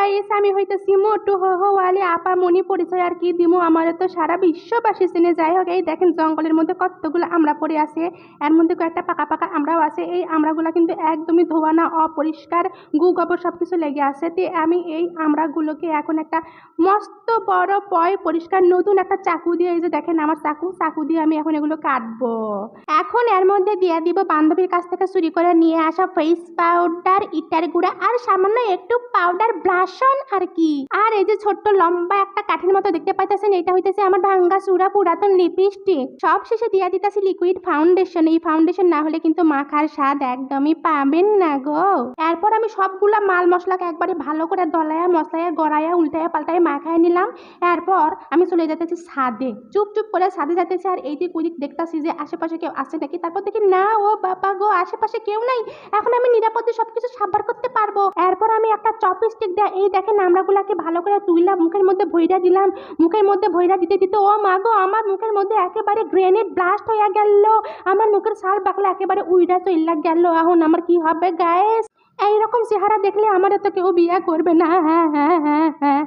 Guys আমি হইতেছি মোটু হো হো আপা মনি পরিচয় আর কি দিমু। আমার তো সারা বিশ্ববাসী চিনে। যাই হোক, এই দেখেন জঙ্গলের মধ্যে কতগুলো আমরা পড়ে আছে। এর মধ্যে কয়েকটা পাকা পাকা আমরাও আছে। এই আমরাগুলো কিন্তু একদমই ধোয়া না, অপরিষ্কার গু গোবর সব কিছু লেগে আছে। তে আমি এই আমরাগুলোকে এখন একটা মস্ত বড় পয় পরিষ্কার নতুন একটা চাকু দিয়ে, এই যে দেখেন আমার চাকু চাকু দিয়ে আমি এখন এগুলো কাটবো। এখন এর মধ্যে দিয়ে দিব বান্ধবীর কাছ থেকে চুরি করে নিয়ে আসা ফেস পাউডার ইটার গুঁড়া আর সামান্য একটু পাউডার ব্লাশন আর কি? আর এই যে ছোট্ট লম্বা একটা কাঠির মতো দেখতে পাইতেছেন এটা হইতেছে আমার ভাঙ্গা চূড়া পুরাতন লিপস্টিক। সব শেষে দিয়া দিতেছি লিকুইড ফাউন্ডেশন এই ফাউন্ডেশন না হলে কিন্তু মাখার স্বাদ একদমই পাবেন না গো। এরপর আমি সবগুলা মাল মশলাকে একবারে ভালো করে দলায়া, মশলায়া, গড়ায়া, উল্টায়া পাল্টায়া মাখায় নিলাম। এরপর আমি চলে যেতেছি ছাদে। চুপ চুপ করে ছাদে যেতেছি আর এই দিক ওইদিক দেখতেছি যে আশেপাশে কেউ আছে নাকি? তারপর দেখি, না ও বাবা গো, আশেপাশে কেউ নাই। এখন আমি নিরাপদে সবকিছু সাবার করতে এরপর আমি একটা চপস্টিক দিয়ে এই দেখেন আমরাগুলাকে ভালো করে তুইলাম মুখের মধ্যে ভৈরা দিলাম। মুখের মধ্যে ভৈরা দিতে দিতে, ও মা গো, আমার মুখের মধ্যে একেবারে গ্রেনেড ব্লাস্ট হয়ে গেল। আমার মুখের সার বাকলে একেবারে উইরা চইলা গেল। এখন আমার কি হবে গায়েস এইরকম চেহারা দেখলে আমার তো কেউ বিয়া করবে না। হ্যাঁ হ্যাঁ হ্যাঁ হ্যাঁ।